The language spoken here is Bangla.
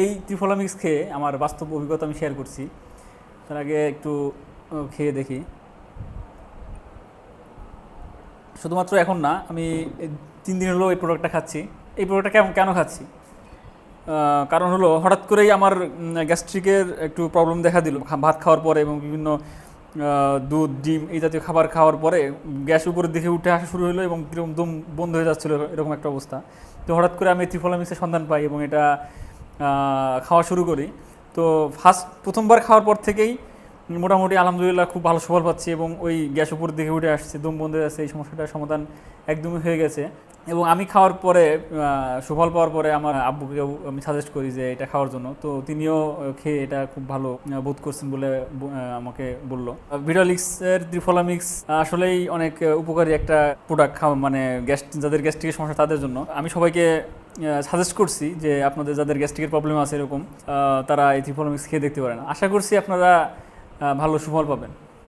এই ত্রিফলামিক্স খেয়ে আমার বাস্তব অভিজ্ঞতা আমি শেয়ার করছি। তার আগে একটু খেয়ে দেখি। শুধুমাত্র এখন না, আমি তিন দিন হলো এই প্রোডাক্টটা খাচ্ছি। এই প্রোডাক্টটা কেমন কেন খাচ্ছি? কারণ হলো হঠাৎ করেই আমার গ্যাস্ট্রিকের একটু প্রবলেম দেখা দিল। ভাত খাওয়ার পরে এবং বিভিন্ন দুধ, ডিম এই জাতীয় খাবার খাওয়ার পরে গ্যাস উপরের দিকে উঠে আসা শুরু হলো এবং কীরকম দম বন্ধ হয়ে যাচ্ছিল এরকম একটা অবস্থা। তো হঠাৎ করে আমি ত্রিফলামিক্সের সন্ধান পাই এবং এটা খাওয়া শুরু করি। তো ফার্স্ট প্রথমবার খাওয়ার পর থেকেই মোটামুটি আলহামদুলিল্লাহ খুব ভালো সুফল পাচ্ছি এবং ওই গ্যাস উপর দিকে উঠে আসছে, দম বন্ধ যাচ্ছে এই সমস্যাটার সমাধান একদমই হয়ে গেছে। এবং আমি খাওয়ার পরে সুফল পাওয়ার পরে আমার আব্বুকেও আমি সাজেস্ট করি যে এটা খাওয়ার জন্য। তো তিনিও খেয়ে এটা খুব ভালো বোধ করছেন বলে আমাকে বলল। ভিডালিক্সের ত্রিফলামিক্স আসলেই অনেক উপকারী একটা প্রোডাক্ট খাওয়া মানে গ্যাস, যাদের গ্যাস্ট্রিকের সমস্যা তাদের জন্য। আমি সবাইকে সাজেস্ট করছি যে আপনাদের যাদের গ্যাস্ট্রিকের প্রবলেম আছে এরকম তারা এই ত্রিফলামিক্স খেয়ে দেখতে পারেন। আশা করছি আপনারা ভালো সুফল পাবেন।